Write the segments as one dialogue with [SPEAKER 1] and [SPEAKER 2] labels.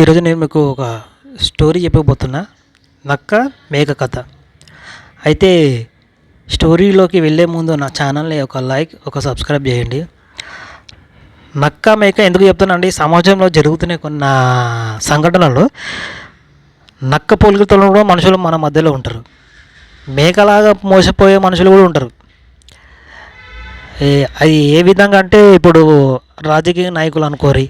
[SPEAKER 1] ఈరోజు నేను మీకు ఒక స్టోరీ చెప్పబోతున్నా. నక్క మేక కథ. అయితే స్టోరీలోకి వెళ్ళే ముందు నా ఛానల్ని ఒక లైక్ ఒక సబ్స్క్రైబ్ చేయండి. నక్క మేక ఎందుకు చెప్తానండి సమాజంలో జరుగుతున్న కొన్ని సంఘటనలు నక్క పోలికతో కూడా మనుషులు మన మధ్యలో ఉంటారు. మేకలాగా మోసపోయే మనుషులు కూడా ఉంటారు. అది ఏ విధంగా అంటే ఇప్పుడు రాజకీయ నాయకులు అనుకోరి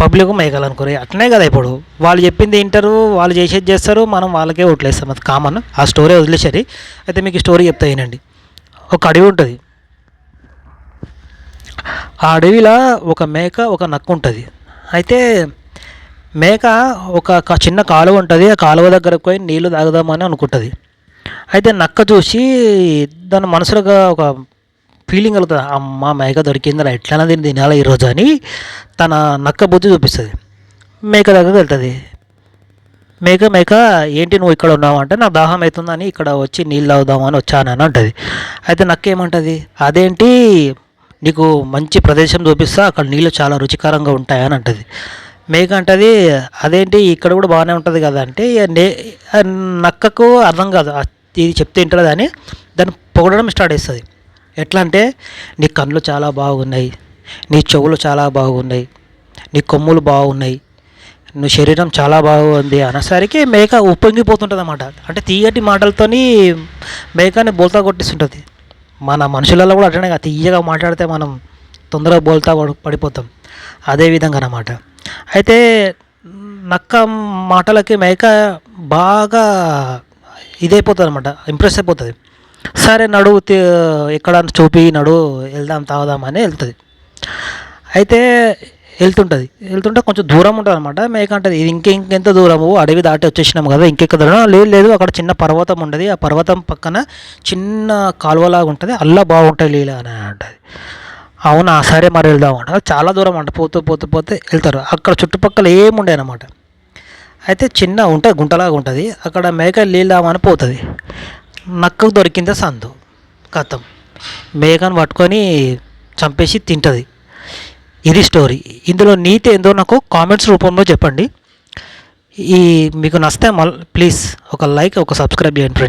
[SPEAKER 1] పబ్లిక్ మేకలు అట్లనే కదా ఇప్పుడు. వాళ్ళు చెప్పింది వింటారు వాళ్ళు చేసేది చేస్తారు మనం వాళ్ళకే ఓట్లేస్తాం. అది కామన్. ఆ స్టోరీ వదిలేసరి అయితే మీకు స్టోరీ చెప్తా వినండి. ఒక అడవి ఉంటుంది. ఆ అడవిలో ఒక మేక ఒక నక్క ఉంటుంది. అయితే మేక ఒక చిన్న కాలువ ఉంటుంది. ఆ కాలువ దగ్గరకు పోయి నీళ్ళు తాగుదామని అనుకుంటుంది. అయితే నక్క చూసి దాని మనసులోగా ఒక ఫీలింగ్ కలుగుతుంది. అమ్మ మేక దొరికిందిరా ఎట్లైనా దీన్ని తినాలి ఈరోజు అని తన నక్క బుద్ధి చూపిస్తుంది. మేక దగ్గరకు వెళ్తుంది. మేక మేక ఏంటి నువ్వు ఇక్కడ ఉన్నావు అంటే నా దాహం అవుతుందని ఇక్కడ వచ్చి నీళ్ళు తాగుదామని వచ్చానని అంటుంది. అయితే నక్క ఏమంటుంది? అదేంటి? నీకు మంచి ప్రదేశం చూపిస్తా అక్కడ నీళ్ళు చాలా రుచికరంగా ఉంటాయని అంటుంది. మేక అంటది అదేంటి? ఇక్కడ కూడా బాగానే ఉంటుంది కదా అంటే నే నక్కకు అర్థం కాదు. ఇది చెప్తే వింటుంది అని దాన్ని పొగడడం స్టార్ట్ చేస్తుంది. ఎట్లా అంటే నీ కళ్ళు చాలా బాగున్నాయి నీ చెవులు చాలా బాగున్నాయి నీ కొమ్ములు బాగున్నాయి నువ్వు శరీరం చాలా బాగుంది అనేసరికి మేక ఉప్పొంగిపోతుంటుంది అనమాట అంటే తీయటి మాటలతోని మేకని బోల్తా కొట్టిస్తుంటుంది. మన మనుషులలో కూడా అట్లనే కదా తీయగా మాట్లాడితే మనం తొందరగా బోల్తా పడిపోతాం. అదే విధంగా అన్నమాట. అయితే నక్క మాటలకి మేక బాగా ఇదైపోతుంది అనమాట ఇంప్రెస్ అయిపోతుంది. సరే నడు ఎక్కడ చూపి నడు వెళ్దాం తాగుదామని వెళ్తుంది. అయితే వెళ్తుంటుంది. వెళ్తుంటే కొంచెం దూరం ఉంటుంది అనమాట మేక అంటది ఇది ఇంకే ఇంకెంత దూరము? అడవి దాటి వచ్చేసినాము కదా ఇంకెక్క దూరం లేదు లేదు అక్కడ చిన్న పర్వతం ఉండదు. ఆ పర్వతం పక్కన చిన్న కాలువలాగా ఉంటుంది. అల్లా బాగుంటాయి లీల అని అంటది. అవునా? సరే మరి వెళ్దాం అంట. చాలా దూరం అంట. పోతూ పోతూ పోతే వెళ్తారు. అక్కడ చుట్టుపక్కల ఏముండే అనమాట అయితే చిన్న ఉంటుంది గుంటలాగా ఉంటుంది. అక్కడ మేక లీలామని పోతుంది. నక్కకు దొరికిందే సందు కథం. మేఘన్ పట్టుకొని చంపేసి తింటుంది. ఇది స్టోరీ. ఇందులో నీతి ఏందో నాకు కామెంట్స్ రూపంలో చెప్పండి. ఈ మీకు నచ్చితే మళ్ళీ ప్లీజ్ ఒక లైక్ ఒక సబ్స్క్రైబ్ చేయండి ఫ్రెండ్స్.